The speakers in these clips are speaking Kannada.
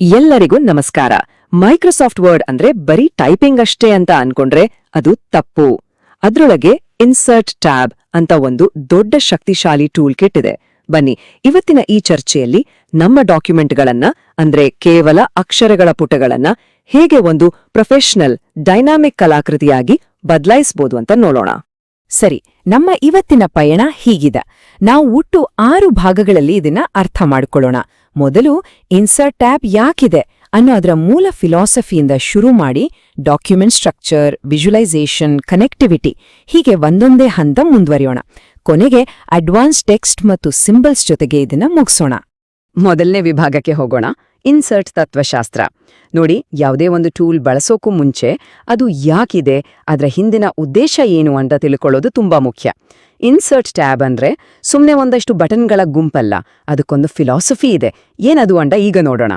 ಎಲ್ಲರಿಗೂ ನಮಸ್ಕಾರ. ಮೈಕ್ರೋಸಾಫ್ಟ್ ವರ್ಡ್ ಅಂದ್ರೆ ಬರೀ ಟೈಪಿಂಗ್ ಅಷ್ಟೇ ಅಂತ ಅನ್ಕೊಂಡ್ರೆ ಅದು ತಪ್ಪು. ಅದ್ರೊಳಗೆ ಇನ್ಸರ್ಟ್ ಟ್ಯಾಬ್ ಅಂತ ಒಂದು ದೊಡ್ಡ ಶಕ್ತಿಶಾಲಿ ಟೂಲ್ ಕಿಟ್ ಇದೆ. ಬನ್ನಿ, ಇವತ್ತಿನ ಈ ಚರ್ಚೆಯಲ್ಲಿ ನಮ್ಮ ಡಾಕ್ಯುಮೆಂಟ್ಗಳನ್ನ, ಅಂದ್ರೆ ಕೇವಲ ಅಕ್ಷರಗಳ ಪುಟಗಳನ್ನ ಹೇಗೆ ಒಂದು ಪ್ರೊಫೆಷನಲ್, ಡೈನಾಮಿಕ್ ಕಲಾಕೃತಿಯಾಗಿ ಬದಲಾಯಿಸಬಹುದು ಅಂತ ನೋಡೋಣ. ಸರಿ, ನಮ್ಮ ಇವತ್ತಿನ ಪಯಣ ಹೀಗಿದೆ. ನಾವು ಒಟ್ಟು ಆರು ಭಾಗಗಳಲ್ಲಿ ಇದನ್ನ ಅರ್ಥ ಮಾಡಿಕೊಳ್ಳೋಣ. ಮೊದಲು ಇನ್ಸರ್ಟ್ ಟ್ಯಾಬ್ ಯಾಕಿದೆ ಅನ್ನೋ ಅದರ ಮೂಲ ಫಿಲಾಸಫಿಯಿಂದ ಶುರು ಮಾಡಿ ಡಾಕ್ಯುಮೆಂಟ್ ಸ್ಟ್ರಕ್ಚರ್ ವಿಜುಲೈಸೇಷನ್ ಕನೆಕ್ಟಿವಿಟಿ ಹೀಗೆ ಒಂದೊಂದೇ ಹಂತ ಮುಂದುವರಿಯೋಣ. ಕೊನೆಗೆ ಅಡ್ವಾನ್ಸ್ ಟೆಕ್ಸ್ಟ್ ಮತ್ತು ಸಿಂಬಲ್ಸ್ ಜೊತೆಗೆ ಇದನ್ನ ಮುಗಿಸೋಣ. ಮೊದಲನೇ ವಿಭಾಗಕ್ಕೆ ಹೋಗೋಣ. ಇನ್ಸರ್ಟ್ ತತ್ವಶಾಸ್ತ್ರ. ನೋಡಿ, ಯಾವುದೇ ಒಂದು ಟೂಲ್ ಬಳಸೋಕ್ಕೂ ಮುಂಚೆ ಅದು ಯಾಕಿದೆ, ಅದರ ಹಿಂದಿನ ಉದ್ದೇಶ ಏನು ಅಂತ ತಿಳ್ಕೊಳ್ಳೋದು ತುಂಬಾ ಮುಖ್ಯ. ಇನ್ಸರ್ಟ್ ಟ್ಯಾಬ್ ಅಂದ್ರೆ ಸುಮ್ಮನೆ ಒಂದಷ್ಟು ಬಟನ್ಗಳ ಗುಂಪಲ್ಲ, ಅದಕ್ಕೊಂದು ಫಿಲಾಸಫಿ ಇದೆ. ಏನದು ಅಂಡ ಈಗ ನೋಡೋಣ.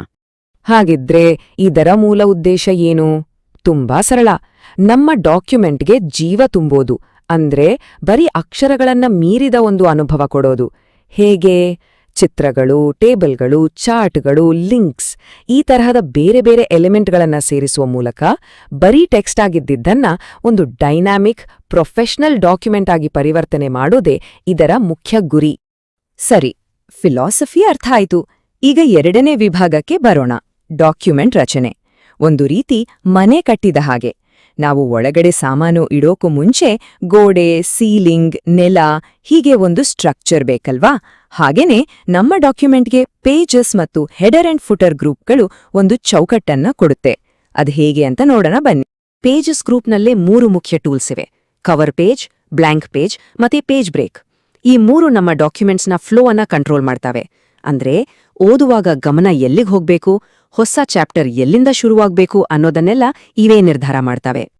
ಹಾಗಿದ್ರೆ ಇದರ ಮೂಲ ಉದ್ದೇಶ ಏನು? ತುಂಬಾ ಸರಳ. ನಮ್ಮ ಡಾಕ್ಯುಮೆಂಟ್ಗೆ ಜೀವ ತುಂಬೋದು, ಅಂದ್ರೆ ಬರೀ ಅಕ್ಷರಗಳನ್ನ ಮೀರಿದ ಒಂದು ಅನುಭವ ಕೊಡೋದು. ಹೇಗೆ? ಚಿತ್ರಗಳು, ಟೇಬಲ್ಗಳು, ಚಾರ್ಟ್ಗಳು, ಲಿಂಕ್ಸ್ ಈ ತರಹದ ಬೇರೆ ಬೇರೆ ಎಲಿಮೆಂಟ್ಗಳನ್ನ ಸೇರಿಸುವ ಮೂಲಕ ಬರೀ ಟೆಕ್ಸ್ಟ್ ಆಗಿದ್ದಿದ್ದನ್ನ ಒಂದು ಡೈನಾಮಿಕ್, ಪ್ರೊಫೆಷನಲ್ ಡಾಕ್ಯುಮೆಂಟ್ ಆಗಿ ಪರಿವರ್ತನೆ ಮಾಡೋದೇ ಇದರ ಮುಖ್ಯ ಗುರಿ. ಸರಿ, ಫಿಲಾಸಫಿ ಅರ್ಥ ಆಯ್ತು. ಈಗ ಎರಡನೇ ವಿಭಾಗಕ್ಕೆ ಬರೋಣ. ಡಾಕ್ಯುಮೆಂಟ್ ರಚನೆ. ಒಂದು ರೀತಿ ಮನೆ ಕಟ್ಟಿದ ಹಾಗೆ. ನಾವು ಒಳಗಡೆ ಸಾಮಾನು ಇಡೋಕು ಮುಂಚೆ ಗೋಡೆ, ಸೀಲಿಂಗ್, ನೆಲ, ಹೀಗೆ ಒಂದು ಸ್ಟ್ರಕ್ಚರ್ ಬೇಕಲ್ವಾ? ಹಾಗೇನೆ ನಮ್ಮ ಡಾಕ್ಯುಮೆಂಟ್ಗೆ ಪೇಜಸ್ ಮತ್ತು ಹೆಡರ್ ಅಂಡ್ ಫುಟರ್ ಗ್ರೂಪ್ಗಳು ಒಂದು ಚೌಕಟ್ಟನ್ನ ಕೊಡುತ್ತೆ. ಅದ್ ಹೇಗೆ ಅಂತ ನೋಡೋಣ ಬನ್ನಿ. ಪೇಜಸ್ ಗ್ರೂಪ್ನಲ್ಲೇ ಮೂರು ಮುಖ್ಯ ಟೂಲ್ಸ್ ಇವೆ. ಕವರ್ ಪೇಜ್, ಬ್ಲ್ಯಾಂಕ್ ಪೇಜ್ ಮತ್ತೆ ಪೇಜ್ ಬ್ರೇಕ್. ಈ ಮೂರು ನಮ್ಮ ಡಾಕ್ಯುಮೆಂಟ್ಸ್ನ ಫ್ಲೋ ಅನ್ನ ಕಂಟ್ರೋಲ್ ಮಾಡ್ತವೆ. ಅಂದ್ರೆ ಓದುವಾಗ ಗಮನ ಎಲ್ಲಿಗ್ ಹೋಗ್ಬೇಕು, ಹೊಸ ಚಾಪ್ಟರ್ ಎಲ್ಲಿಂದ ಶುರುವಾಗ್ಬೇಕು ಅನ್ನೋದನ್ನೆಲ್ಲ ಇವೇ ನಿರ್ಧಾರ ಮಾಡ್ತವೆ.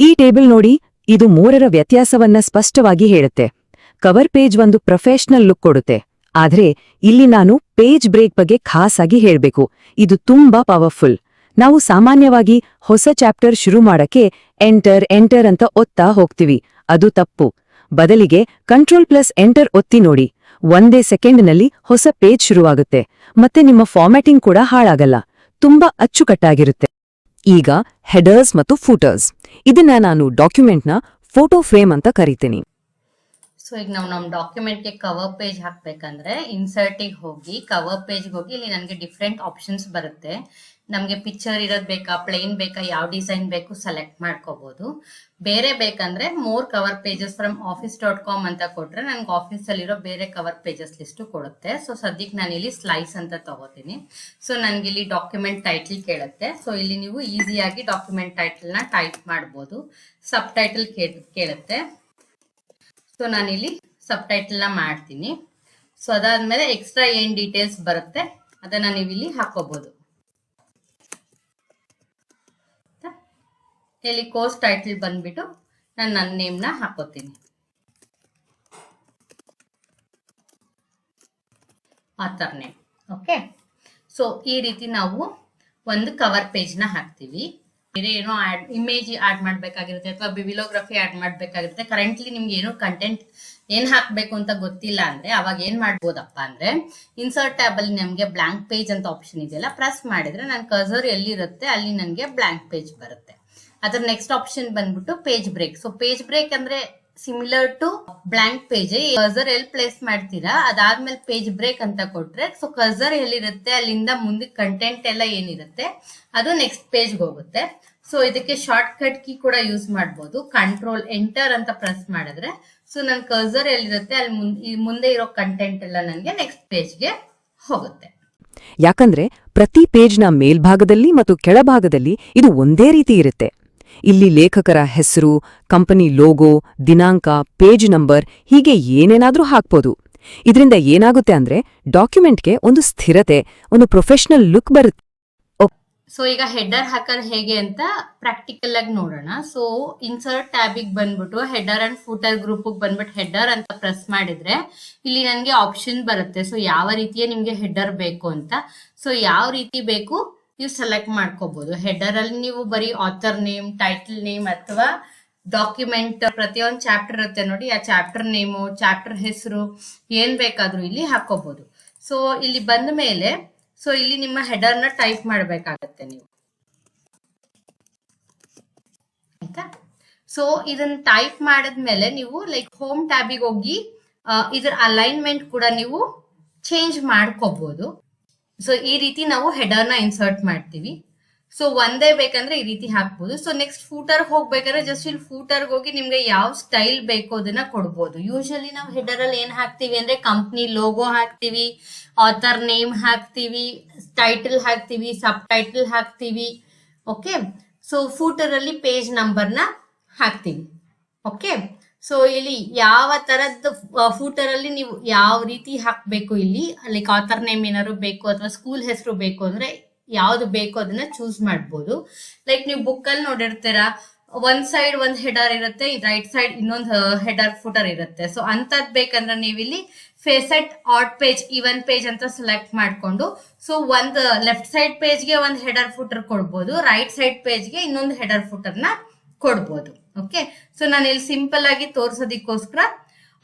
ಈ ಟೇಬಲ್ ನೋಡಿ, ಇದು ಮೂರರ ವ್ಯತ್ಯಾಸವನ್ನ ಸ್ಪಷ್ಟವಾಗಿ ಹೇಳುತ್ತೆ. ಕವರ್ ಪೇಜ್ ಒಂದು ಪ್ರೊಫೆಷನಲ್ ಲುಕ್ ಕೊಡುತ್ತೆ. ಆದ್ರೆ ಇಲ್ಲಿ ನಾನು ಪೇಜ್ ಬ್ರೇಕ್ ಬಗ್ಗೆ ಖಾಸಾಗಿ ಹೇಳ್ಬೇಕು. ಇದು ತುಂಬಾ ಪವರ್ಫುಲ್. ನಾವು ಸಾಮಾನ್ಯವಾಗಿ ಹೊಸ ಚಾಪ್ಟರ್ ಶುರು ಮಾಡಕ್ಕೆ ಎಂಟರ್ ಎಂಟರ್ ಅಂತ ಒತ್ತಾ ಹೋಗ್ತೀವಿ. ಅದು ತಪ್ಪು. ಬದಲಿಗೆ ಕಂಟ್ರೋಲ್ ಪ್ಲಸ್ ಎಂಟರ್ ಒತ್ತಿ ನೋಡಿ. ಒಂದೇ ಸೆಕೆಂಡ್ನಲ್ಲಿ ಹೊಸ ಪೇಜ್ ಶುರುವಾಗುತ್ತೆ. ಮತ್ತೆ ನಿಮ್ಮ ಫಾರ್ಮ್ಯಾಟಿಂಗ್ ಕೂಡ ಹಾಳಾಗಲ್ಲ. ತುಂಬಾ ಅಚ್ಚುಕಟ್ಟಾಗಿರುತ್ತೆ. ಈಗ ಹೆಡರ್ಸ್ ಮತ್ತು ಫೂಟರ್ಸ್ ಇದನ್ನ ನಾನು ಡಾಕ್ಯುಮೆಂಟ್ನ ಫೋಟೋ ಫ್ರೇಮ್ ಅಂತ ಕರಿತೀನಿ. ಸೊ ಈಗ ನಾವು ನಮ್ಮ ಡಾಕ್ಯುಮೆಂಟ್ಗೆ ಕವರ್ ಪೇಜ್ ಹಾಕ್ಬೇಕಂದ್ರೆ ಇನ್ಸರ್ಟಿಗೆ ಹೋಗಿ ಕವರ್ ಪೇಜ್ಗೆ ಹೋಗಿ, ಇಲ್ಲಿ ನನಗೆ ಡಿಫ್ರೆಂಟ್ ಆಪ್ಷನ್ಸ್ ಬರುತ್ತೆ. ನಮಗೆ ಪಿಕ್ಚರ್ ಇರೋದು ಬೇಕಾ ಪ್ಲೇನ್ ಬೇಕಾ, ಯಾವ ಡಿಸೈನ್ ಬೇಕು ಸೆಲೆಕ್ಟ್ ಮಾಡ್ಕೋಬಹುದು ಬೇರೆ ಬೇಕಂದ್ರೆ more cover pages from Office dot com ಅಂತ ಕೊಟ್ರೆ ನನಗೆ ಆಫೀಸಲ್ಲಿರೋ ಬೇರೆ ಕವರ್ ಪೇಜಸ್ ಲಿಸ್ಟ್ ಕೊಡುತ್ತೆ. ಸೊ ಸದ್ಯಕ್ಕೆ ನಾನು ಇಲ್ಲಿ ಸ್ಲೈಸ್ ಅಂತ ತಗೋತೀನಿ. ಸೊ ನನ್ಗೆ ಇಲ್ಲಿ ಡಾಕ್ಯುಮೆಂಟ್ ಟೈಟಲ್ ಕೇಳುತ್ತೆ. ಸೊ ಇಲ್ಲಿ ನೀವು ಈಸಿಯಾಗಿ ಡಾಕ್ಯುಮೆಂಟ್ ಟೈಟಲ್ನ ಟೈಪ್ ಮಾಡ್ಬೋದು. ಸಬ್ ಟೈಟಲ್ ಕೇಳುತ್ತೆ. ಸೊ ನಾನಿಲ್ಲಿ ಸಬ್ ಟೈಟಲ್ನ ಮಾಡ್ತೀನಿ. ಸೊ ಅದಾದ್ಮೇಲೆ ಎಕ್ಸ್ಟ್ರಾ ಏನ್ ಡೀಟೇಲ್ಸ್ ಬರುತ್ತೆ, ಅದನ್ನ ನೀವು ಇಲ್ಲಿ ಹಾಕೋಬಹುದು ಇಲ್ಲಿ ಕೋರ್ಸ್ ಟೈಟಲ್ ಬಂದ್ಬಿಟ್ಟು ನಾನು ನನ್ನ ನೇಮ್ನ ಹಾಕೋತೀನಿ. ಆಥರ್ ನೇಮ್ ಓಕೆ ಸೊ ಈ ರೀತಿ ನಾವು ಒಂದು ಕವರ್ ಪೇಜ್ನ ಹಾಕ್ತೀವಿ. ಬೇರೆ ಏನೋ ಆಡ್ ಇಮೇಜ್ ಆಡ್ ಮಾಡ್ಬೇಕಾಗಿರುತ್ತೆ ಅಥವಾ ಬಿವಿಲೋಗ್ರಫಿ ಆಡ್ ಮಾಡ್ಬೇಕಾಗಿರುತ್ತೆ. ಕರೆಂಟ್ಲಿ ನಿಮ್ಗೆ ಏನೋ ಕಂಟೆಂಟ್ ಏನ್ ಹಾಕ್ಬೇಕು ಅಂತ ಗೊತ್ತಿಲ್ಲ ಅಂದ್ರೆ ಅವಾಗ ಏನ್ ಮಾಡ್ಬೋದಪ್ಪ ಅಂದ್ರೆ ಇನ್ಸರ್ಟ್ ಟ್ಯಾಬ್ ಅಲ್ಲಿ ನಮ್ಗೆ ಬ್ಲಾಂಕ್ ಪೇಜ್ ಅಂತ ಆಪ್ಷನ್ ಇದೆಯಲ್ಲ ಪ್ರೆಸ್ ಮಾಡಿದ್ರೆ ನನ್ನ ಕರ್ಸರ್ ಎಲ್ಲಿರುತ್ತೆ, ಅಲ್ಲಿ ನನಗೆ ಬ್ಲಾಂಕ್ ಪೇಜ್ ಬರುತ್ತೆ. ಅದ್ರ ನೆಕ್ಸ್ಟ್ ಆಪ್ಷನ್ ಬಂದ್ಬಿಟ್ಟು page break so page break ಅಂದ್ರೆ similar to blank page cursor ಎಲ್ಲಿ ಪ್ಲೇಸ್ ಮಾಡ್ತೀರಾ? ಅದಾದ್ಮೇಲೆ ಪೇಜ್ ಬ್ರೇಕ್ ಅಂತ ಕೊಟ್ರೆ ಸೊ ಕರ್ಸರ್ ಎಲ್ಲಿರುತ್ತೆ? ಅಲ್ಲಿಂದ ಮುಂದೆ ಕಂಟೆಂಟ್ ಎಲ್ಲ ಏನಿರುತ್ತೆ? ಅದು ನೆಕ್ಸ್ಟ್ ಪೇಜ್ ಹೋಗುತ್ತೆ. ಸೊ ಇದಕ್ಕೆ ಶಾರ್ಟ್ ಕಟ್ ಕೀ ಕೂಡ ಯೂಸ್ ಮಾಡ್ಬೋದು. ಕಂಟ್ರೋಲ್ ಎಂಟರ್ ಅಂತ ಪ್ರೆಸ್ ಮಾಡಿದ್ರೆ ಸೊ ನನ್ ಕರ್ಸರ್ ಎಲ್ಲಿರುತ್ತೆ? ಅಲ್ಲಿ ಮುಂದೆ ಇರೋ ಕಂಟೆಂಟ್ ಎಲ್ಲ ನನಗೆ ನೆಕ್ಸ್ಟ್ ಪೇಜ್ಗೆ ಹೋಗುತ್ತೆ. ಯಾಕಂದ್ರೆ ಪ್ರತಿ ಪೇಜ್ನ ಮೇಲ್ಭಾಗದಲ್ಲಿ ಮತ್ತು ಕೆಳಭಾಗದಲ್ಲಿ ಇದು ಒಂದೇ ರೀತಿ ಇರುತ್ತೆ. ಇಲ್ಲಿ ಲೇಖಕರ ಹೆಸರು, ಕಂಪನಿ ಲೋಗೋ, ದಿನಾಂಕ, ಪೇಜ್ ನಂಬರ್, ಹೀಗೆ ಏನೇನಾದ್ರೂ ಹಾಕ್ಬೋದು. ಇದರಿಂದ ಏನಾಗುತ್ತೆ ಅಂದ್ರೆ ಡಾಕ್ಯುಮೆಂಟ್ಗೆ ಒಂದು ಸ್ಥಿರತೆ, ಒಂದು ಪ್ರೊಫೆಷನಲ್ ಲುಕ್ ಬರುತ್ತೆ. ಸೊ ಈಗ ಹೆಡರ್ ಹಾಕೋದು ಹೇಗೆ ಅಂತ ಪ್ರಾಕ್ಟಿಕಲ್ ಆಗಿ ನೋಡೋಣ. ಸೊ ಇನ್ಸರ್ಟ್ ಟ್ಯಾಬಿಗೆ ಬಂದ್ಬಿಟ್ಟು ಹೆಡರ್ ಅಂಡ್ ಫೂಟರ್ ಗ್ರೂಪ್ ಬಂದ್ಬಿಟ್ಟು ಹೆಡರ್ ಅಂತ ಪ್ರೆಸ್ ಮಾಡಿದ್ರೆ ಇಲ್ಲಿ ನನಗೆ ಆಪ್ಷನ್ ಬರುತ್ತೆ. ಸೊ ಯಾವ ರೀತಿಯ ನಿಮಗೆ ಹೆಡರ್ ಬೇಕು ಅಂತ. ಸೊ ಯಾವ ರೀತಿ ಬೇಕು? ನೀವು ಸೆಲೆಕ್ಟ್ ಮಾಡ್ಕೋಬಹುದು ಹೆಡರ್ ಅಲ್ಲಿ ನೀವು ಬರೀ ಆಥರ್ ನೇಮ್ ಟೈಟಲ್ ನೇಮ್ ಅಥವಾ ಡಾಕ್ಯುಮೆಂಟ್ ಪ್ರತಿಯೊಂದು ಚಾಪ್ಟರ್ ಇರುತ್ತೆ ನೋಡಿ. ಆ ಚಾಪ್ಟರ್ ನೇಮು ಚಾಪ್ಟರ್ ಹೆಸರು ಏನ್ ಬೇಕಾದ್ರೂ ಇಲ್ಲಿ ಹಾಕೋಬಹುದು ಸೊ ಇಲ್ಲಿ ಬಂದ ಮೇಲೆ ಸೊ ಇಲ್ಲಿ ನಿಮ್ಮ ಹೆಡರ್ನ ಟೈಪ್ ಮಾಡ್ಬೇಕಾಗತ್ತೆ ನೀವು. ಆಯ್ತಾ? ಸೊ ಇದನ್ನ ಟೈಪ್ ಮಾಡಿದ್ಮೇಲೆ ನೀವು ಲೈಕ್ ಹೋಮ್ ಟ್ಯಾಬಿಗೆ ಹೋಗಿ ಇದರ ಅಲೈನ್ಮೆಂಟ್ ಕೂಡ ನೀವು ಚೇಂಜ್ ಮಾಡ್ಕೋಬಹುದು ಸೊ ಈ ರೀತಿ ನಾವು ಹೆಡರ್ನ ಇನ್ಸರ್ಟ್ ಮಾಡ್ತೀವಿ. ಸೊ ಒಂದೇ ಬೇಕಂದ್ರೆ ಈ ರೀತಿ ಹಾಕ್ಬೋದು. ಸೊ ನೆಕ್ಸ್ಟ್ ಫೂಟರ್ ಹೋಗ್ಬೇಕಾದ್ರೆ ಜಸ್ಟ್ ಇಲ್ಲಿ ಫೂಟರ್ ಹೋಗಿ ನಿಮ್ಗೆ ಯಾವ ಸ್ಟೈಲ್ ಬೇಕೋ ಅದನ್ನ ಕೊಡ್ಬೋದು. ಯೂಶಲಿ ನಾವು ಹೆಡರ್ ಅಲ್ಲಿ ಏನ್ ಹಾಕ್ತಿವಿ ಅಂದ್ರೆ ಕಂಪ್ನಿ ಲೋಗೋ ಹಾಕ್ತಿವಿ ಆಥರ್ ನೇಮ್ ಹಾಕ್ತಿವಿ ಟೈಟಲ್ ಹಾಕ್ತಿವಿ ಸಬ್ ಟೈಟಲ್ ಹಾಕ್ತಿವಿ. ಓಕೆ ಸೊ ಫೂಟರ್ ಅಲ್ಲಿ ಪೇಜ್ ನಂಬರ್ನ ಹಾಕ್ತೀವಿ ಹಾಕ್ತಿವಿ. ಓಕೆ ಸೊ ಇಲ್ಲಿ ಯಾವ ತರದ್ ಫೂಟರ್ ಅಲ್ಲಿ ನೀವು ಯಾವ ರೀತಿ ಹಾಕ್ಬೇಕು ಇಲ್ಲಿ? ಲೈಕ್ ಆಥರ್ ನೇಮ್ ಏನಾದ್ರು ಬೇಕು ಅಥವಾ ಸ್ಕೂಲ್ ಹೆಸರು ಬೇಕು ಅಂದ್ರೆ ಯಾವ್ದು ಬೇಕು ಅದನ್ನ ಚೂಸ್ ಮಾಡ್ಬೋದು. ಲೈಕ್ ನೀವು ಬುಕ್ ಅಲ್ಲಿ ನೋಡಿರ್ತೀರಾ ಒಂದ್ ಸೈಡ್ ಒಂದ್ ಹೆಡರ್ ಇರುತ್ತೆ ರೈಟ್ ಸೈಡ್ ಇನ್ನೊಂದು ಹೆಡರ್ ಫುಟರ್ ಇರುತ್ತೆ. ಸೊ ಅಂತದ್ ಬೇಕಂದ್ರೆ ನೀವು ಇಲ್ಲಿ facet odd page even page ಅಂತ ಸೆಲೆಕ್ಟ್ ಮಾಡ್ಕೊಂಡು ಸೊ ಒಂದ್ ಲೆಫ್ಟ್ ಸೈಡ್ ಪೇಜ್ಗೆ ಒಂದ್ ಹೆಡರ್ ಫುಟರ್ ಕೊಡ್ಬೋದು ರೈಟ್ ಸೈಡ್ ಪೇಜ್ಗೆ ಇನ್ನೊಂದು ಹೆಡರ್ ಫುಟರ್ನ ಕೊಡ್ಬೋದು. ಓಕೆ ಸೊ ನಾನು ಇಲ್ಲಿ ಸಿಂಪಲ್ ಆಗಿ ತೋರಿಸೋದಕ್ಕೋಸ್ಕರ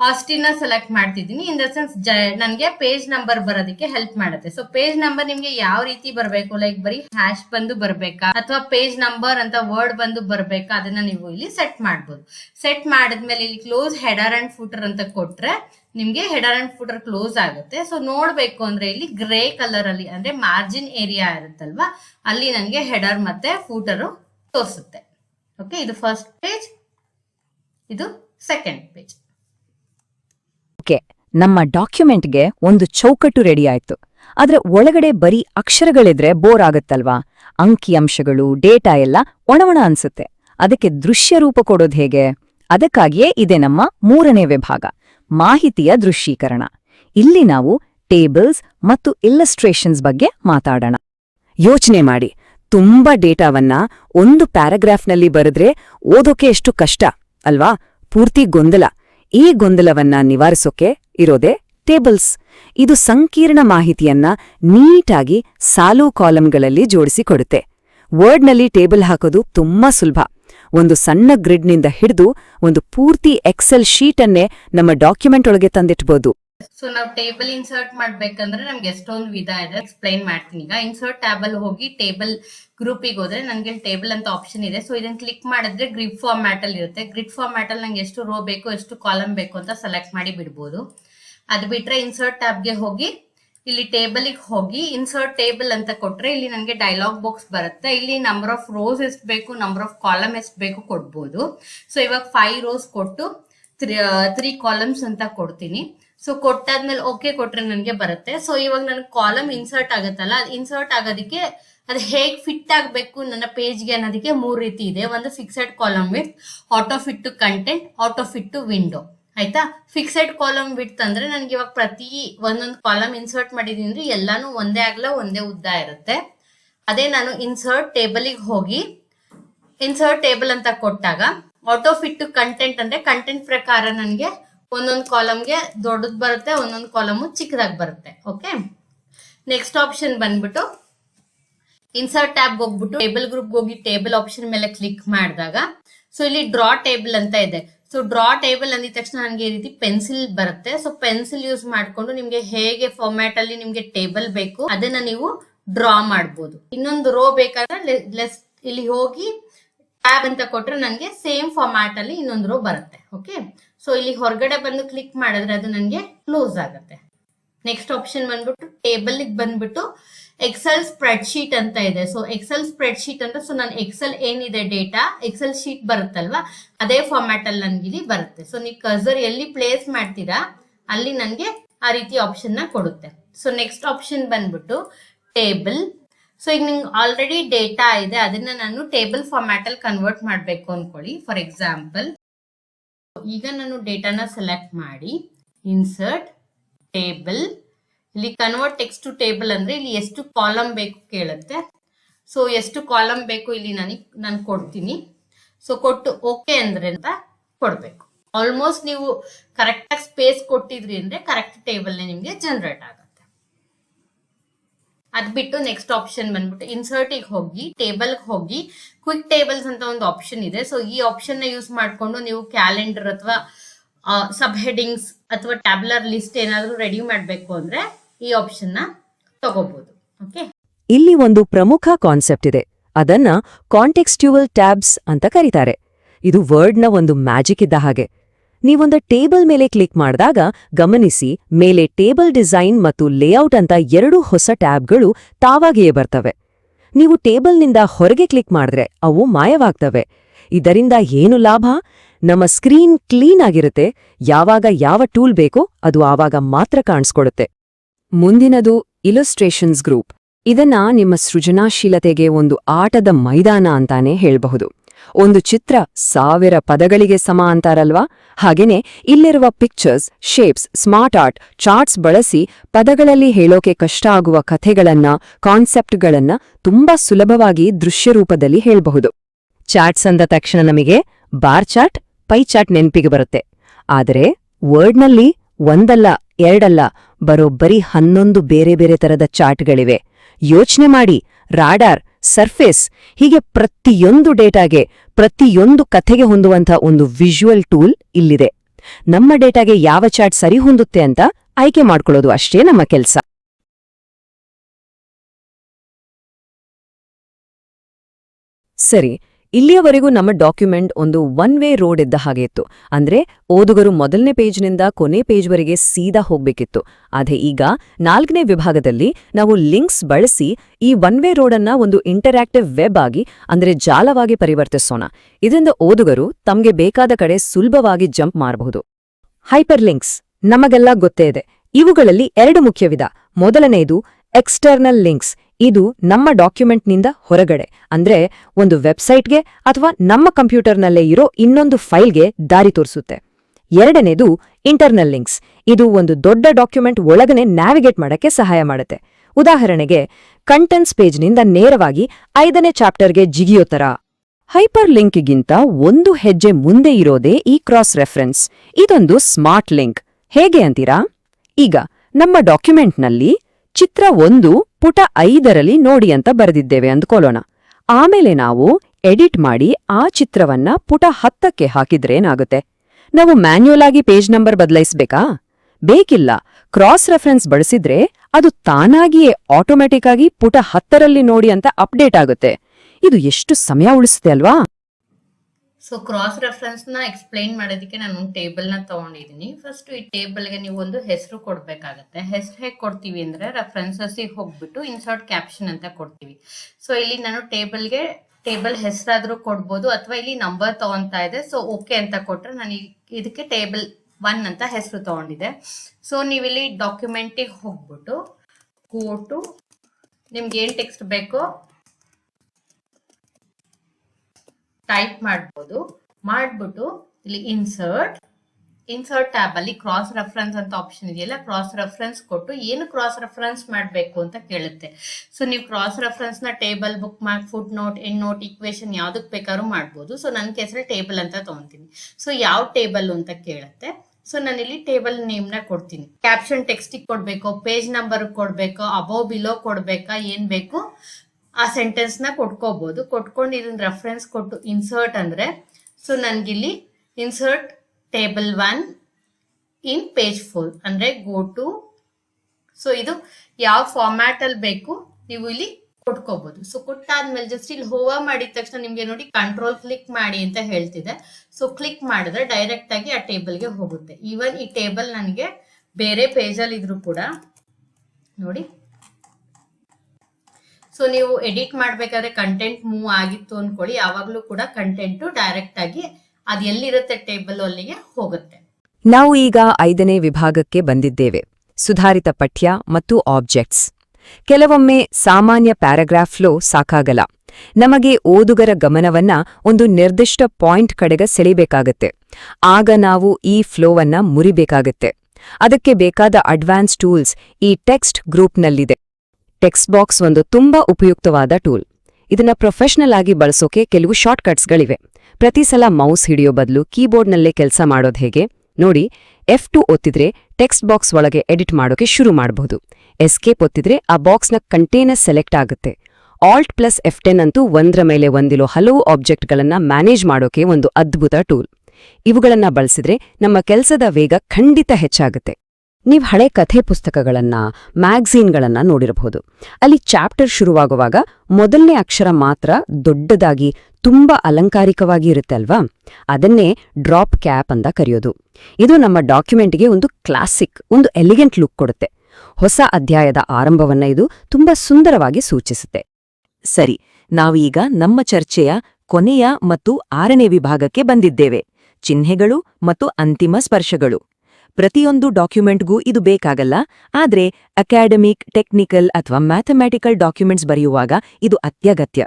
ಆಸ್ಟಿನ ಸೆಲೆಕ್ಟ್ ಮಾಡ್ತಿದ್ದೀನಿ. ಇನ್ ದ ಸೆನ್ಸ್ ನನಗೆ ಪೇಜ್ ನಂಬರ್ ಬರೋದಕ್ಕೆ ಹೆಲ್ಪ್ ಮಾಡುತ್ತೆ. ಸೊ ಪೇಜ್ ನಂಬರ್ ನಿಮ್ಗೆ ಯಾವ ರೀತಿ ಬರಬೇಕು? ಲೈಕ್ ಬರೀ ಹ್ಯಾಶ್ ಬಂದು ಬರ್ಬೇಕಾ? ಅಥವಾ ಪೇಜ್ ನಂಬರ್ ಅಂತ ವರ್ಡ್ ಬಂದು ಬರ್ಬೇಕಾ? ಅದನ್ನ ನೀವು ಇಲ್ಲಿ ಸೆಟ್ ಮಾಡ್ಬೋದು. ಸೆಟ್ ಮಾಡಿದ್ಮೇಲೆ ಇಲ್ಲಿ ಕ್ಲೋಸ್ ಹೆಡರ್ ಅಂಡ್ ಫುಟರ್ ಅಂತ ಕೊಟ್ರೆ ನಿಮ್ಗೆ ಹೆಡರ್ ಅಂಡ್ ಫುಟರ್ ಕ್ಲೋಸ್ ಆಗುತ್ತೆ. ಸೊ ನೋಡ್ಬೇಕು ಅಂದ್ರೆ ಇಲ್ಲಿ ಗ್ರೇ ಕಲರ್ ಅಲ್ಲಿ, ಅಂದ್ರೆ ಮಾರ್ಜಿನ್ ಏರಿಯಾ ಇರುತ್ತಲ್ವಾ? ಅಲ್ಲಿ ನನಗೆ ಹೆಡರ್ ಮತ್ತೆ ಫುಟರ್ ತೋರಿಸುತ್ತೆ. ಓಕೆ ಇದು ಫಸ್ಟ್ ಪೇಜ್ ಇದು ಸೆಕೆಂಡ್ ಪೇಜ್ ಓಕೆ ನಮ್ಮ ಡಾಕ್ಯುಮೆಂಟ್ಗೆ ಒಂದು ಚೌಕಟ್ಟು ರೆಡಿ ಆಯ್ತು. ಆದ್ರೆ ಒಳಗಡೆ ಬರೀ ಅಕ್ಷರಗಳಿದ್ರೆ ಬೋರ್ ಆಗುತ್ತಲ್ವಾ? ಅಂಕಿಅಂಶಗಳು ಡೇಟಾ ಎಲ್ಲ ಒಣವಣ ಅನ್ಸುತ್ತೆ. ಅದಕ್ಕೆ ದೃಶ್ಯ ರೂಪ ಕೊಡೋದು ಹೇಗೆ? ಅದಕ್ಕಾಗಿಯೇ ಇದೆ ನಮ್ಮ ಮೂರನೇ ವಿಭಾಗ, ಮಾಹಿತಿಯ ದೃಶ್ಯೀಕರಣ. ಇಲ್ಲಿ ನಾವು ಟೇಬಲ್ಸ್ ಮತ್ತು ಇಲ್ಲಸ್ಟ್ರೇಷನ್ಸ್ ಬಗ್ಗೆ ಮಾತಾಡೋಣ. ಯೋಚನೆ ಮಾಡಿ. ತುಂಬಾ ಡೇಟಾವನ್ನ ಒಂದು ಪ್ಯಾರಾಗ್ರಾಫ್ನಲ್ಲಿ ಬರೆದ್ರೆ ಓದೋಕೆ ಎಷ್ಟು ಕಷ್ಟ, ಅಲ್ವಾ? ಪೂರ್ತಿ ಗೊಂದಲ. ಈ ಗೊಂದಲವನ್ನ ನಿವಾರಿಸೋಕೆ ಇರೋದೇ ಟೇಬಲ್ಸ್. ಇದು ಸಂಕೀರ್ಣ ಮಾಹಿತಿಯನ್ನ ನೀಟಾಗಿ ಸಾಲು ಕಾಲಂಗಳಲ್ಲಿ ಜೋಡಿಸಿಕೊಡುತ್ತೆ ವರ್ಡ್ನಲ್ಲಿ ಟೇಬಲ್ ಹಾಕೋದು ತುಂಬಾ ಸುಲಭ. ಒಂದು ಸಣ್ಣ ಗ್ರಿಡ್ನಿಂದ ಹಿಡಿದು ಒಂದು ಪೂರ್ತಿ ಎಕ್ಸೆಲ್ ಶೀಟನ್ನೇ ನಮ್ಮ ಡಾಕ್ಯುಮೆಂಟ್ ಒಳಗೆ ತಂದಿಟ್ಬೋದು. ಸೊ ನಾವು ಟೇಬಲ್ ಇನ್ಸರ್ಟ್ ಮಾಡ್ಬೇಕಂದ್ರೆ ನಮ್ಗೆ ಎಷ್ಟೊಂದು ವಿಧ ಇದೆ. ಎಕ್ಸ್ಪ್ಲೈನ್ ಮಾಡ್ತೀನಿ. ಈಗ ಇನ್ಸರ್ಟ್ ಟ್ಯಾಬಲ್ ಹೋಗಿ ಟೇಬಲ್ ಗ್ರೂಪಿಗೆ ಹೋದ್ರೆ ನಂಗೆ ಟೇಬಲ್ ಅಂತ ಆಪ್ಷನ್ ಇದೆ. ಸೊ ಇದನ್ನ ಕ್ಲಿಕ್ ಮಾಡಿದ್ರೆ ಗ್ರಿಡ್ ಫಾರ್ಮ್ಯಾಟ್ ಅಲ್ಲಿ ಇರುತ್ತೆ. ಗ್ರಿಡ್ ಫಾರ್ಮ್ಯಾಟ್ ಅಲ್ಲಿ ನಂಗೆ ಎಷ್ಟು ರೋ ಬೇಕು ಎಷ್ಟು ಕಾಲಮ್ ಬೇಕು ಅಂತ ಸೆಲೆಕ್ಟ್ ಮಾಡಿ ಬಿಡ್ಬೋದು. ಅದು ಬಿಟ್ರೆ ಇನ್ಸರ್ಟ್ ಟ್ಯಾಬ್ಗೆ ಹೋಗಿ, ಇಲ್ಲಿ ಟೇಬಲ್ಗೆ ಹೋಗಿ ಇನ್ಸರ್ಟ್ ಟೇಬಲ್ ಅಂತ ಕೊಟ್ರೆ ಇಲ್ಲಿ ನನಗೆ ಡೈಲಾಗ್ ಬಾಕ್ಸ್ ಬರುತ್ತೆ. ಇಲ್ಲಿ ನಂಬರ್ ಆಫ್ ರೋಸ್ ಎಷ್ಟು ಬೇಕು ನಂಬರ್ ಆಫ್ ಕಾಲಮ್ ಎಷ್ಟು ಬೇಕು ಕೊಡ್ಬೋದು. ಸೊ ಇವಾಗ ಫೈವ್ ರೋಸ್ ಕೊಟ್ಟು ತ್ರೀ ಕಾಲಮ್ಸ್ ಅಂತ ಕೊಡ್ತೀನಿ. ಸೊ ಕೊಟ್ಟಾದ್ಮೇಲೆ ಓಕೆ ಕೊಟ್ರೆ ನನಗೆ ಬರುತ್ತೆ. ಸೊ ಇವಾಗ ನನಗೆ ಕಾಲಮ್ ಇನ್ಸರ್ಟ್ ಆಗುತ್ತಲ್ಲ ಇನ್ಸರ್ಟ್ ಆಗೋದಕ್ಕೆ ಅದು ಹೇಗೆ ಫಿಟ್ ಆಗಬೇಕು ನನ್ನ ಪೇಜ್ಗೆ ಅನ್ನೋದಕ್ಕೆ ಮೂರು ರೀತಿ ಇದೆ. ಒಂದು fixed column with auto fit to content auto fit to window ಆಯ್ತಾ? ಫಿಕ್ಸೆಡ್ ಕಾಲಮ್ ವಿಡ್ತ್ ಅಂದ್ರೆ ನನಗೆ ಇವಾಗ ಪ್ರತಿ ಒಂದೊಂದು ಕಾಲಮ್ ಇನ್ಸರ್ಟ್ ಮಾಡಿದೀನಿ ಅಂದ್ರೆ ಎಲ್ಲಾನು ಒಂದೇ ಆಗ್ಲ ಒಂದೇ ಉದ್ದ ಇರುತ್ತೆ. ಅದೇ ನಾನು ಇನ್ಸರ್ಟ್ ಟೇಬಲಿಗೆ ಹೋಗಿ ಇನ್ಸರ್ಟ್ ಟೇಬಲ್ ಅಂತ ಕೊಟ್ಟಾಗ ಆಟೋ ಫಿಟ್ ಟು ಕಂಟೆಂಟ್ ಅಂದ್ರೆ ಕಂಟೆಂಟ್ ಪ್ರಕಾರ ನನಗೆ ಒಂದೊಂದು ಕಾಲಮ್ಗೆ ದೊಡ್ಡದು ಬರುತ್ತೆ, ಒಂದೊಂದು ಕಾಲಮು ಚಿಕ್ಕದಾಗಿ ಬರುತ್ತೆ. ಓಕೆ ನೆಕ್ಸ್ಟ್ ಆಪ್ಷನ್ ಬಂದ್ಬಿಟ್ಟು ಇನ್ಸರ್ಟ್ ಟ್ಯಾಬ್ ಹೋಗ್ಬಿಟ್ಟು ಟೇಬಲ್ ಗ್ರೂಪ್ ಹೋಗಿ ಟೇಬಲ್ ಆಪ್ಷನ್ ಮೇಲೆ ಕ್ಲಿಕ್ ಮಾಡಿದಾಗ ಸೊ ಇಲ್ಲಿ ಡ್ರಾ ಟೇಬಲ್ ಅಂತ ಇದೆ. ಸೊ ಡ್ರಾ ಟೇಬಲ್ ಅಂದಿದ ತಕ್ಷಣ ನನಗೆ ಈ ರೀತಿ ಪೆನ್ಸಿಲ್ ಬರುತ್ತೆ. ಸೊ ಪೆನ್ಸಿಲ್ ಯೂಸ್ ಮಾಡ್ಕೊಂಡು ನಿಮ್ಗೆ ಹೇಗೆ ಫಾರ್ಮ್ಯಾಟ್ ಅಲ್ಲಿ ನಿಮ್ಗೆ ಟೇಬಲ್ ಬೇಕು, ಅದನ್ನ ನೀವು ಡ್ರಾ ಮಾಡ್ಬೋದು. ಇನ್ನೊಂದು ರೋ ಬೇಕಾದ್ರೆ ಲೆಸ್ ಇಲ್ಲಿ ಹೋಗಿ ಟ್ಯಾಬ್ ಅಂತ ಕೊಟ್ರೆ ನನಗೆ ಸೇಮ್ ಫಾರ್ಮ್ಯಾಟ್ ಅಲ್ಲಿ ಇನ್ನೊಂದು ರೋ ಬರುತ್ತೆ. ಓಕೆ ಸೊ ಇಲ್ಲಿ ಹೊರಗಡೆ ಬಂದು ಕ್ಲಿಕ್ ಮಾಡಿದ್ರೆ ಅದು ನನಗೆ ಕ್ಲೋಸ್ ಆಗುತ್ತೆ. ನೆಕ್ಸ್ಟ್ ಆಪ್ಷನ್ ಬಂದ್ಬಿಟ್ಟು ಟೇಬಲ್ ಬಂದ್ಬಿಟ್ಟು ಎಕ್ಸೆಲ್ ಸ್ಪ್ರೆಡ್ ಶೀಟ್ ಅಂತ ಇದೆ. ಸೊ ಎಕ್ಸೆಲ್ ಸ್ಪ್ರೆಡ್ ಶೀಟ್ ಅಂತ ಸೊ ನಾನು ಎಕ್ಸೆಲ್ ಏನಿದೆ ಡೇಟಾ ಎಕ್ಸೆಲ್ ಶೀಟ್ ಬರುತ್ತಲ್ವಾ? ಅದೇ ಫಾರ್ಮ್ಯಾಟ್ ಅಲ್ಲಿ ನನ್ಗೆ ಇಲ್ಲಿ ಬರುತ್ತೆ. ಸೊ ನೀವು ಕರ್ಸರ್ ಎಲ್ಲಿ ಪ್ಲೇಸ್ ಮಾಡ್ತೀರಾ, ಅಲ್ಲಿ ನನಗೆ ಆ ರೀತಿ ಆಪ್ಷನ್ನ ಕೊಡುತ್ತೆ. ಸೊ ನೆಕ್ಸ್ಟ್ ಆಪ್ಷನ್ ಬಂದ್ಬಿಟ್ಟು ಟೇಬಲ್ ಸೊ ಈಗ ನಿಮ್ಗೆ ಆಲ್ರೆಡಿ ಡೇಟಾ ಇದೆ, ಅದನ್ನ ನಾನು ಟೇಬಲ್ ಫಾರ್ಮ್ಯಾಟ್ ಅಲ್ಲಿ ಕನ್ವರ್ಟ್ ಮಾಡಬೇಕು ಅನ್ಕೊಳ್ಳಿ. ಫಾರ್ ಎಕ್ಸಾಂಪಲ್ ಈಗ ನಾನು ಡೇಟಾನ ಸೆಲೆಕ್ಟ್ ಮಾಡಿ ಇನ್ಸರ್ಟ್ ಟೇಬಲ್ ಇಲ್ಲಿ ಕನ್ವರ್ಟ್ ಟೆಕ್ಸ್ಟ್ ಟು ಟೇಬಲ್ ಅಂದ್ರೆ ಇಲ್ಲಿ ಎಷ್ಟು ಕಾಲಮ್ ಬೇಕು ಕೇಳುತ್ತೆ. ಸೊ ಎಷ್ಟು ಕಾಲಮ್ ಬೇಕು ಇಲ್ಲಿ ನನಗೆ, ನಾನು ಕೊಡ್ತೀನಿ. ಸೊ ಕೊಟ್ಟು ಓಕೆ ಅಂದ್ರೆ ಅಂತ ಕೊಡ್ಬೇಕು. ಆಲ್ಮೋಸ್ಟ್ ನೀವು ಕರೆಕ್ಟ್ ಆಗಿ ಸ್ಪೇಸ್ ಕೊಟ್ಟಿದ್ರಿ ಅಂದ್ರೆ ಕರೆಕ್ಟ್ ಟೇಬಲ್ ನಿಮ್ಗೆ ಜನರೇಟ್ ಆಗುತ್ತೆ. ಅದ್ ಬಿಟ್ಟು ನೆಕ್ಸ್ಟ್ ಆಪ್ಷನ್ ಬಂದ್ಬಿಟ್ಟು ಇನ್ಸರ್ಟಿಗೆ ಹೋಗಿ ಟೇಬಲ್ಗೆ ಹೋಗಿ ಕ್ವಿಕ್ ಟೇಬಲ್ಸ್ ಅಂತ ಒಂದು ಆಪ್ಷನ್ ಇದೆ. ಸೊ ಈ ಆಪ್ಷನ್ನ ಯೂಸ್ ಮಾಡ್ಕೊಂಡು ನೀವು ಕ್ಯಾಲೆಂಡರ್ ಅಥವಾ ಸಬ್ ಹೆಡಿಂಗ್ಸ್ ಅಥವಾ ಟ್ಯಾಬ್ಲರ್ ಲಿಸ್ಟ್ ಏನಾದ್ರು ರೆಡಿ ಮಾಡಬೇಕು ಅಂದ್ರೆ ಈ ಆಪ್ಷನ್ನ ತಗೋಬಹುದು ಓಕೆ ಇಲ್ಲಿ ಒಂದು ಪ್ರಮುಖ ಕಾನ್ಸೆಪ್ಟ್ ಇದೆ. ಅದನ್ನ ಕಾಂಟೆಕ್ಸ್ಟ್ಯೂವಲ್ ಟ್ಯಾಬ್ಸ್ ಅಂತ ಕರೀತಾರೆ. ಇದು ವರ್ಡ್ನ ಒಂದು ಮ್ಯಾಜಿಕ್ ಇದ್ದ ಹಾಗೆ. ನೀವೊಂದು ಟೇಬಲ್ ಮೇಲೆ ಕ್ಲಿಕ್ ಮಾಡಿದಾಗ ಗಮನಿಸಿ, ಮೇಲೆ ಟೇಬಲ್ ಡಿಸೈನ್ ಮತ್ತು ಲೇಔಟ್ ಅಂತ ಎರಡು ಹೊಸ ಟ್ಯಾಬ್ಗಳು ತಾವಾಗಿಯೇ ಬರ್ತವೆ. ನೀವು ಟೇಬಲ್ನಿಂದ ಹೊರಗೆ ಕ್ಲಿಕ್ ಮಾಡಿದ್ರೆ ಅವು ಮಾಯವಾಗ್ತವೆ. ಇದರಿಂದ ಏನು ಲಾಭ? ನಮ್ಮ ಸ್ಕ್ರೀನ್ ಕ್ಲೀನ್ ಆಗಿರುತ್ತೆ. ಯಾವಾಗ ಯಾವ ಟೂಲ್ ಬೇಕೋ ಅದು ಆವಾಗ ಮಾತ್ರ ಕಾಣಿಸ್ಕೊಡುತ್ತೆ ಮುಂದಿನದು ಇಲಸ್ಟ್ರೇಷನ್ಸ್ ಗ್ರೂಪ್ ಇದನ್ನ ನಿಮ್ಮ ಸೃಜನಾಶೀಲತೆಗೆ ಒಂದು ಆಟದ ಮೈದಾನ ಅಂತಾನೆ ಹೇಳಬಹುದು. ಒಂದು ಚಿತ್ರ ಸಾವಿರ ಪದಗಳಿಗೆ ಸಮ ಅಂತಾರಲ್ವಾ? ಹಾಗೇನೆ ಇಲ್ಲಿರುವ pictures shapes smart art charts ಬಳಸಿ ಪದಗಳಲ್ಲಿ ಹೇಳೋಕೆ ಕಷ್ಟ ಆಗುವ ಕಥೆಗಳನ್ನ ಕಾನ್ಸೆಪ್ಟ್ಗಳನ್ನ ತುಂಬಾ ಸುಲಭವಾಗಿ ದೃಶ್ಯರೂಪದಲ್ಲಿ ಹೇಳಬಹುದು. ಚಾರ್ಟ್ಸ್ ಅಂದ ತಕ್ಷಣ ನಮಗೆ ಬಾರ್ ಚಾರ್ಟ್ ಪೈ ಚಾರ್ಟ್ ನೆನಪಿಗೆ ಬರುತ್ತೆ. ಆದರೆ ವರ್ಡ್ನಲ್ಲಿ ಒಂದಲ್ಲ. ಎರಡಲ್ಲ, ಬರೋಬ್ಬರಿ ಹನ್ನೊಂದು ಬೇರೆ ಬೇರೆ ತರದ ಚಾರ್ಟ್ಗಳಿವೆ. ಯೋಚನೆ ಮಾಡಿ, ರಾಡಾರ್, ಸರ್ಫೇಸ್, ಹೀಗೆ ಪ್ರತಿಯೊಂದು ಡೇಟಾಗೆ, ಪ್ರತಿಯೊಂದು ಕಥೆಗೆ ಹೊಂದುವಂಥ ಒಂದು ವಿಜುವಲ್ ಟೂಲ್ ಇಲ್ಲಿದೆ. ನಮ್ಮ ಡೇಟಾಗೆ ಯಾವ ಚಾರ್ಟ್ ಸರಿ ಹೊಂದುತ್ತೆ ಅಂತ ಆಯ್ಕೆ ಮಾಡ್ಕೊಳ್ಳೋದು ಅಷ್ಟೇ ನಮ್ಮ ಕೆಲಸ. ಸರಿ ಇಲ್ಲಿಯವರೆಗೂ ನಮ್ಮ ಡಾಕ್ಯುಮೆಂಟ್ ಒಂದು ಒನ್ ವೇ ರೋಡ್ ಇದ್ದ ಹಾಗೆ ಇತ್ತು. ಅಂದ್ರೆ ಓದುಗರು ಮೊದಲನೇ ಪೇಜ್ನಿಂದ ಕೊನೆ ಪೇಜ್ವರೆಗೆ ಸೀದಾ ಹೋಗ್ಬೇಕಿತ್ತು. ಆದರೆ ಈಗ ನಾಲ್ಕನೇ ವಿಭಾಗದಲ್ಲಿ ನಾವು ಲಿಂಕ್ಸ್ ಬಳಸಿ ಈ ಒನ್ ವೇ ರೋಡನ್ನ ಒಂದು ಇಂಟರಾಕ್ಟಿವ್ ವೆಬ್ ಆಗಿ, ಅಂದ್ರೆ ಜಾಲವಾಗಿ ಪರಿವರ್ತಿಸೋಣ. ಇದರಿಂದ ಓದುಗರು ತಮಗೆ ಬೇಕಾದ ಕಡೆ ಸುಲಭವಾಗಿ ಜಂಪ್ ಮಾಡಬಹುದು ಹೈಪರ್ ಲಿಂಕ್ಸ್ ನಮಗೆಲ್ಲ ಗೊತ್ತೇ ಇದೆ. ಇವುಗಳಲ್ಲಿ ಎರಡು ಮುಖ್ಯ ವಿಧ ಮೊದಲನೆಯದು ಎಕ್ಸ್ಟರ್ನಲ್ ಲಿಂಕ್ಸ್. ಇದು ನಮ್ಮ ಡಾಕ್ಯುಮೆಂಟ್ನಿಂದ ಹೊರಗಡೆ. ಅಂದ್ರೆ ಒಂದು ವೆಬ್ಸೈಟ್ಗೆ ಅಥವಾ ನಮ್ಮ ಕಂಪ್ಯೂಟರ್ನಲ್ಲೇ ಇರೋ ಇನ್ನೊಂದು ಫೈಲ್ಗೆ ದಾರಿ ತೋರಿಸುತ್ತೆ. ಎರಡನೇದು ಇಂಟರ್ನಲ್ ಲಿಂಕ್ಸ್. ಇದು ಒಂದು ದೊಡ್ಡ ಡಾಕ್ಯುಮೆಂಟ್ ಒಳಗನೆ ನ್ಯಾವಿಗೇಟ್ ಮಾಡಕ್ಕೆ ಸಹಾಯ ಮಾಡುತ್ತೆ. ಉದಾಹರಣೆಗೆ, ಕಂಟೆಂಟ್ಸ್ ಪೇಜ್ನಿಂದ ನೇರವಾಗಿ ಐದನೇ ಚಾಪ್ಟರ್ಗೆ ಜಿಗಿಯೋ ತರ. ಹೈಪರ್ ಲಿಂಕ್ಗಿಂತ ಒಂದು ಹೆಜ್ಜೆ ಮುಂದೆ ಇರೋದೇ ಈ ಕ್ರಾಸ್ ರೆಫರೆನ್ಸ್. ಇದೊಂದು ಸ್ಮಾರ್ಟ್ ಲಿಂಕ್. ಹೇಗೆ ಅಂತೀರಾ? ಈಗ, ನಮ್ಮ ಡಾಕ್ಯುಮೆಂಟ್ನಲ್ಲಿ ಚಿತ್ರ ಒಂದು ಪುಟ ಐದರಲ್ಲಿ ನೋಡಿ ಅಂತ ಬರೆದಿದ್ದೇವೆ ಅಂದ್ಕೊಳ್ಳೋಣ. ಆಮೇಲೆ ನಾವು ಎಡಿಟ್ ಮಾಡಿ ಆ ಚಿತ್ರವನ್ನ ಪುಟ ಹತ್ತಕ್ಕೆ ಹಾಕಿದ್ರೇನಾಗುತ್ತೆ ನಾವು ಮ್ಯಾನ್ಯುಯಲ್ ಆಗಿ ಪೇಜ್ ನಂಬರ್ ಬದಲಾಯಿಸ್ಬೇಕಾ? ಬೇಕಿಲ್ಲ. ಕ್ರಾಸ್ ರೆಫರೆನ್ಸ್ ಬಳಸಿದ್ರೆ ಅದು ತಾನಾಗಿಯೇ ಆಟೋಮ್ಯಾಟಿಕ್ ಆಗಿ ಪುಟ ಹತ್ತರಲ್ಲಿ ನೋಡಿ ಅಂತ ಅಪ್ಡೇಟ್ ಆಗುತ್ತೆ. ಇದು ಎಷ್ಟು ಸಮಯ ಉಳಿಸುತ್ತೆ ಅಲ್ವಾ? ಸೊ ಕ್ರಾಸ್ ರೆಫರೆನ್ಸ್ನ ಎಕ್ಸ್ಪ್ಲೈನ್ ಮಾಡೋದಕ್ಕೆ ನಾನು ಒಂದು ಟೇಬಲ್ನ ತಗೊಂಡಿದ್ದೀನಿ ಫಸ್ಟ್ ಈ ಟೇಬಲ್ಗೆ ನೀವು ಒಂದು ಹೆಸರು ಕೊಡ್ಬೇಕಾಗತ್ತೆ. ಹೆಸರು ಹೇಗೆ ಕೊಡ್ತೀವಿ ಅಂದ್ರೆ ರೆಫರೆನ್ಸಸ್ ಹೋಗ್ಬಿಟ್ಟು ಇನ್ಸರ್ಟ್ ಕ್ಯಾಪ್ಷನ್ ಅಂತ ಕೊಡ್ತೀವಿ. ಸೊ ಇಲ್ಲಿ ನಾನು ಟೇಬಲ್ಗೆ ಟೇಬಲ್ ಹೆಸರಾದ್ರೂ ಕೊಡ್ಬೋದು ಅಥವಾ ಇಲ್ಲಿ ನಂಬರ್ ತಗೊಂತಾ ಇದೆ. ಸೊ ಓಕೆ ಅಂತ ಕೊಟ್ರೆ ನಾನು ಇದಕ್ಕೆ ಟೇಬಲ್ ಒನ್ ಅಂತ ಹೆಸರು ತಗೊಂಡಿದೆ ಸೊ ನೀವಿಲ್ಲಿ ಡಾಕ್ಯುಮೆಂಟಿಗೆ ಹೋಗ್ಬಿಟ್ಟು ಟು ನಿಮ್ಗೆ ಏನು ಟೆಕ್ಸ್ಟ್ ಬೇಕೋ ಟೈಪ್ ಮಾಡ್ಬೋದು. ಮಾಡ್ಬಿಟ್ಟು ಇಲ್ಲಿ ಇನ್ಸರ್ಟ್ ಇನ್ಸರ್ಟ್ ಟ್ಯಾಬ್ ಅಲ್ಲಿ ಕ್ರಾಸ್ ರೆಫರೆನ್ಸ್ ಅಂತ ಆಪ್ಷನ್ ಇದೆಯಲ್ಲ ಕ್ರಾಸ್ ರೆಫರೆನ್ಸ್ ಕೊಟ್ಟು ಏನು ಕ್ರಾಸ್ ರೆಫರೆನ್ಸ್ ಮಾಡಬೇಕು ಅಂತ ಕೇಳುತ್ತೆ. ಸೊ ನೀವು cross ರೆಫರೆನ್ಸ್ನ table bookmark footnote endnote equation ಯಾವ್ದಕ್ ಬೇಕಾದ್ರೂ ಮಾಡ್ಬೋದು. ಸೊ ನನ್ನ ಹೆಸರು ಟೇಬಲ್ ಅಂತ ತಗೊಂತೀನಿ. ಸೊ ಯಾವ ಟೇಬಲ್ ಅಂತ ಕೇಳುತ್ತೆ? ಸೊ ನಾನು ಇಲ್ಲಿ ಟೇಬಲ್ ನೇಮ್ನ ಕೊಡ್ತೀನಿ. ಕ್ಯಾಪ್ಷನ್ ಟೆಕ್ಸ್ಟ್ ಕೊಡ್ಬೇಕು ಪೇಜ್ ನಂಬರ್ ಕೊಡ್ಬೇಕು ಅಬೋ ಬಿಲೋ ಕೊಡ್ಬೇಕಾ, ಏನ್ ಬೇಕು? ಆ ಸೆಂಟೆನ್ಸ್ನ ಕೊಟ್ಕೋಬಹುದು ಕೊಟ್ಕೊಂಡು ಇದನ್ನ ರೆಫರೆನ್ಸ್ ಕೊಟ್ಟು ಇನ್ಸರ್ಟ್ ಅಂದ್ರೆ so ನನ್ಗಿಲ್ಲಿ insert table one in page four ಅಂದ್ರೆ ಗೋ ಟು ಸೊ ಇದು ಯಾವ ಫಾರ್ಮ್ಯಾಟ್ ಅಲ್ಲಿ ಬೇಕು ನೀವು ಇಲ್ಲಿ ಕೊಟ್ಕೋಬಹುದು ಸೊ ಕೊಟ್ಟಾದ್ಮೇಲೆ ಜಸ್ಟ್ ಇಲ್ಲಿ ಹೋವಾ ಮಾಡಿದ ತಕ್ಷಣ ನಿಮ್ಗೆ ನೋಡಿ ಕಂಟ್ರೋಲ್ ಕ್ಲಿಕ್ ಮಾಡಿ ಅಂತ ಹೇಳ್ತಿದೆ. ಸೊ ಕ್ಲಿಕ್ ಮಾಡಿದ್ರೆ ಡೈರೆಕ್ಟ್ ಆಗಿ ಆ ಟೇಬಲ್ಗೆ ಹೋಗುತ್ತೆ. ಈವನ್ ಈ ಟೇಬಲ್ ನನಗೆ ಬೇರೆ ಪೇಜಲ್ಲಿ ಇದ್ರು ಕೂಡ, ನೋಡಿ. ಸೊ ನೀವು ಎಡಿಟ್ ಮಾಡ್ಬೇಕಾದ್ರೆ ಕಂಟೆಂಟ್ ಮೂವ್ ಆಗಿತ್ತು ಅನ್ಕೊಳ್ಳಿ. ಯಾವಾಗ್ಲೂ ಕೂಡ ಕಂಟೆಂಟ್ ಡೈರೆಕ್ಟ್ ಆಗಿ ಅದ್ ಎಲ್ಲಿರುತ್ತೆ ಟೇಬಲ್ ಅಲ್ಲಿಗೆ ಹೋಗುತ್ತೆ. ನಾವು ಈಗ ಐದನೇ ವಿಭಾಗಕ್ಕೆ ಬಂದಿದ್ದೇವೆ. ಸುಧಾರಿತ ಪಠ್ಯ ಮತ್ತು ಆಬ್ಜೆಕ್ಟ್ಸ್ ಕೆಲವೊಮ್ಮೆ ಸಾಮಾನ್ಯ ಪ್ಯಾರಾಗ್ರಾಫ್ ಫ್ಲೋ ಸಾಕಾಗಲ್ಲ. ನಮಗೆ ಓದುಗರ ಗಮನವನ್ನ ಒಂದು ನಿರ್ದಿಷ್ಟ ಪಾಯಿಂಟ್ ಕಡೆಗೆ ಸೆಳಿಬೇಕಾಗತ್ತೆ. ಆಗ ನಾವು ಈ ಫ್ಲೋವನ್ನ ಮುರಿಬೇಕಾಗತ್ತೆ. ಅದಕ್ಕೆ ಬೇಕಾದ ಅಡ್ವಾನ್ಸ್ ಟೂಲ್ಸ್ ಈ ಟೆಕ್ಸ್ಟ್ ಗ್ರೂಪ್ನಲ್ಲಿದೆ ಟೆಕ್ಸ್ಟ್ ಬಾಕ್ಸ್ ಒಂದು ತುಂಬಾ ಉಪಯುಕ್ತವಾದ ಟೂಲ್. ಇದನ್ನ ಪ್ರೊಫೆಷನಲ್ ಆಗಿ ಬಳಸೋಕೆ ಕೆಲವು ಶಾರ್ಟ್ಕಟ್ಸ್ಗಳಿವೆ. ಪ್ರತಿ ಸಲ ಮೌಸ್ ಹಿಡಿಯೋ ಬದಲು ಕೀಬೋರ್ಡ್ನಲ್ಲೇ ಕೆಲಸ ಮಾಡೋದು ಹೇಗೆ? ನೋಡಿ, ಎಫ್ ಟು ಒತ್ತಿದ್ರೆ ಟೆಕ್ಸ್ಟ್ ಬಾಕ್ಸ್ ಒಳಗೆ ಎಡಿಟ್ ಮಾಡೋಕೆ ಶುರು ಮಾಡಬಹುದು ಎಸ್ಕೇಪ್ ಒತ್ತಿದ್ರೆ ಆ ಬಾಕ್ಸ್ನ ಕಂಟೇನರ್ ಸೆಲೆಕ್ಟ್ ಆಗುತ್ತೆ. ಆಲ್ಟ್ ಪ್ಲಸ್ ಎಫ್ ಟೆನ್ ಅಂತೂ ಒಂದರ ಮೇಲೆ ಒಂದಿರೋ ಹಲವು ಆಬ್ಜೆಕ್ಟ್ಗಳನ್ನ ಮ್ಯಾನೇಜ್ ಮಾಡೋಕೆ ಒಂದು ಅದ್ಭುತ ಟೂಲ್. ಇವುಗಳನ್ನ ಬಳಸಿದ್ರೆ ನಮ್ಮ ಕೆಲಸದ ವೇಗ ಖಂಡಿತ ಹೆಚ್ಚಾಗುತ್ತೆ. ನೀವು ಹಳೆ ಕಥೆ ಪುಸ್ತಕಗಳನ್ನ, ಮ್ಯಾಗ್ಝೀನ್ಗಳನ್ನ ನೋಡಿರಬಹುದು. ಅಲ್ಲಿ ಚಾಪ್ಟರ್ ಶುರುವಾಗುವಾಗ ಮೊದಲನೇ ಅಕ್ಷರ ಮಾತ್ರ ದೊಡ್ಡದಾಗಿ, ತುಂಬಾ ಅಲಂಕಾರಿಕವಾಗಿ ಇರುತ್ತೆ ಅಲ್ವಾ? ಅದನ್ನೇ ಡ್ರಾಪ್ ಕ್ಯಾಪ್ ಅಂತ ಕರೆಯೋದು. ಇದು ನಮ್ಮ ಡಾಕ್ಯುಮೆಂಟ್ಗೆ ಒಂದು ಕ್ಲಾಸಿಕ್, ಒಂದು ಎಲಿಗೆಂಟ್ ಲುಕ್ ಕೊಡುತ್ತೆ. ಹೊಸ ಅಧ್ಯಾಯದ ಆರಂಭವನ್ನ ಇದು ತುಂಬಾ ಸುಂದರವಾಗಿ ಸೂಚಿಸುತ್ತೆ. ಸರಿ, ನಾವೀಗ ನಮ್ಮ ಚರ್ಚೆಯ ಕೊನೆಯ ಮತ್ತು ಆರನೇ ವಿಭಾಗಕ್ಕೆ ಬಂದಿದ್ದೇವೆ. ಚಿಹ್ನೆಗಳು ಮತ್ತು ಅಂತಿಮ ಸ್ಪರ್ಶಗಳು. ಪ್ರತಿಯೊಂದು ಡಾಕ್ಯುಮೆಂಟ್ಗೂ ಇದು ಬೇಕಾಗಲ್ಲ, ಆದರೆ ಅಕಾಡೆಮಿಕ್, ಟೆಕ್ನಿಕಲ್ ಅಥವಾ ಮ್ಯಾಥಮ್ಯಾಟಿಕಲ್ ಡಾಕ್ಯುಮೆಂಟ್ಸ್ ಬರೆಯುವಾಗ ಇದು ಅತ್ಯಗತ್ಯ.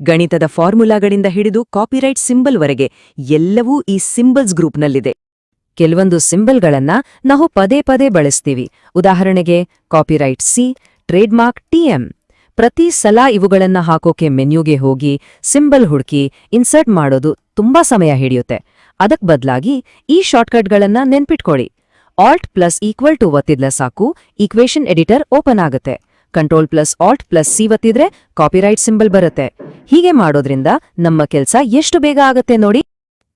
ಗಣಿತದ ಫಾರ್ಮುಲಾಗಳಿಂದ ಹಿಡಿದು ಕಾಪಿರೈಟ್ ಸಿಂಬಲ್ವರೆಗೆ ಎಲ್ಲವೂ ಈ ಸಿಂಬಲ್ಸ್ ಗ್ರೂಪ್ನಲ್ಲಿದೆ. ಕೆಲವೊಂದು ಸಿಂಬಲ್ಗಳನ್ನ ನಾವು ಪದೇ ಪದೇ ಬಳಸ್ತೀವಿ. ಉದಾಹರಣೆಗೆ ಕಾಪಿರೈಟ್ ಸಿ, ಟ್ರೇಡ್ಮಾರ್ಕ್ ಟಿಎಂ ಪ್ರತಿ ಸಲ ಇವುಗಳನ್ನ ಹಾಕೋಕೆ ಮೆನ್ಯೂಗೆ ಹೋಗಿ ಸಿಂಬಲ್ ಹುಡುಕಿ ಇನ್ಸರ್ಟ್ ಮಾಡೋದು ತುಂಬಾ ಸಮಯ ಹಿಡಿಯುತ್ತೆ. ಅದಕ್ ಬದಲಾಗಿ ಈ ಶಾರ್ಟ್ಕಟ್ಗಳನ್ನ ನೆನ್ಪಿಟ್ಕೊಳ್ಳಿ. ಆಲ್ಟ್ ಪ್ಲಸ್ ಈಕ್ವಲ್ ಟು ಒತ್ತಿದ್ಲ ಸಾಕು. ಈಕ್ವೇಷನ್ ಎಡಿಟರ್ ಓಪನ್ ಆಗುತ್ತೆ. Control plus alt plus C ಒತ್ತಿದ್ರೆ ಕಾಪಿರೈಟ್ ಸಿಂಬಲ್ ಬರುತ್ತೆ. ಹೀಗೆ ಮಾಡೋದ್ರಿಂದ ನಮ್ಮ ಕೆಲಸ ಎಷ್ಟು ಬೇಗ ಆಗತ್ತೆ ನೋಡಿ.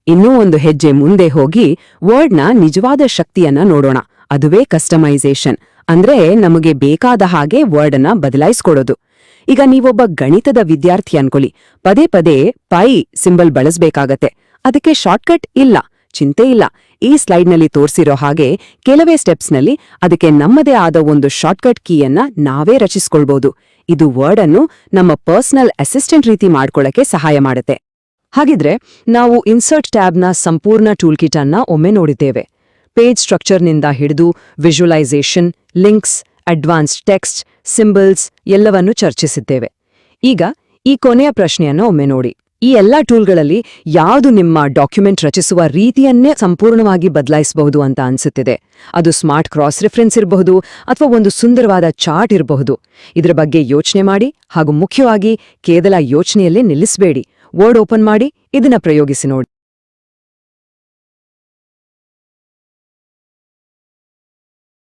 ಇನ್ನೂ ಒಂದು ಹೆಜ್ಜೆ ಮುಂದೆ ಹೋಗಿ ವರ್ಡ್ನ ನಿಜವಾದ ಶಕ್ತಿಯನ್ನ ನೋಡೋಣ. ಅದುವೇ ಕಸ್ಟಮೈಸೇಷನ್ ಅಂದ್ರೆ ನಮಗೆ ಬೇಕಾದ ಹಾಗೆ ವರ್ಡ್ ಅನ್ನ ಬದಲಾಯಿಸ್ಕೊಡೋದು. ಈಗ ನೀವೊಬ್ಬ ಗಣಿತದ ವಿದ್ಯಾರ್ಥಿ ಅನ್ಕೊಳ್ಳಿ. ಪದೇ ಪದೇ ಪೈ ಸಿಂಬಲ್ ಬಳಸ್ಬೇಕಾಗತ್ತೆ. ಅದಕ್ಕೆ ಶಾರ್ಟ್ಕಟ್ ಇಲ್ಲ. ಚಿಂತೆ ಇಲ್ಲ. ಈ ಸ್ಲೈಡ್ನಲ್ಲಿ ತೋರಿಸಿರೋ ಹಾಗೆ ಕೆಲವೇ ಸ್ಟೆಪ್ಸ್ನಲ್ಲಿ ಅದಕ್ಕೆ ನಮ್ಮದೇ ಆದ ಒಂದು ಶಾರ್ಟ್ಕಟ್ ಕೀಯನ್ನ ನಾವೇ ರಚಿಸ್ಕೊಳ್ಬೋದು. ಇದು ವರ್ಡ್ ಅನ್ನು ನಮ್ಮ ಪರ್ಸನಲ್ ಅಸಿಸ್ಟೆಂಟ್ ರೀತಿ ಮಾಡ್ಕೊಳ್ಳಕ್ಕೆ ಸಹಾಯ ಮಾಡುತ್ತೆ. ಹಾಗಿದ್ರೆ ನಾವು ಇನ್ಸರ್ಟ್ ಟ್ಯಾಬ್ನ ಸಂಪೂರ್ಣ ಟೂಲ್ಕಿಟ್ ಅನ್ನ ಒಮ್ಮೆ ನೋಡಿದ್ದೇವೆ. ಪೇಜ್ ಸ್ಟ್ರಕ್ಚರ್ನಿಂದ ಹಿಡಿದು visualisation, links, advanced text, symbols ಎಲ್ಲವನ್ನೂ ಚರ್ಚಿಸಿದ್ದೇವೆ. ಈಗ ಈ ಕೊನೆಯ ಪ್ರಶ್ನೆಯನ್ನು ಒಮ್ಮೆ ನೋಡಿ. ಈ ಎಲ್ಲಾ ಟೂಲ್ಗಳಲ್ಲಿ ಯಾವುದು ನಿಮ್ಮ ಡಾಕ್ಯುಮೆಂಟ್ ರಚಿಸುವ ರೀತಿಯನ್ನೇ ಸಂಪೂರ್ಣವಾಗಿ ಬದಲಾಯಿಸಬಹುದು ಅಂತ ಅನ್ಸುತ್ತಿದೆ. ಅದು ಸ್ಮಾರ್ಟ್ ಕ್ರಾಸ್ ರೆಫರೆನ್ಸ್ ಇರಬಹುದು ಅಥವಾ ಒಂದು ಸುಂದರವಾದ ಚಾರ್ಟ್ ಇರಬಹುದು. ಇದರ ಬಗ್ಗೆ ಯೋಚನೆ ಮಾಡಿ ಹಾಗೂ ಮುಖ್ಯವಾಗಿ ಕೇವಲ ಯೋಚನೆಯಲ್ಲೇ ನಿಲ್ಲಿಸಬೇಡಿ. ವರ್ಡ್ ಓಪನ್ ಮಾಡಿ, ಇದನ್ನ ಪ್ರಯೋಗಿಸಿ ನೋಡಿ.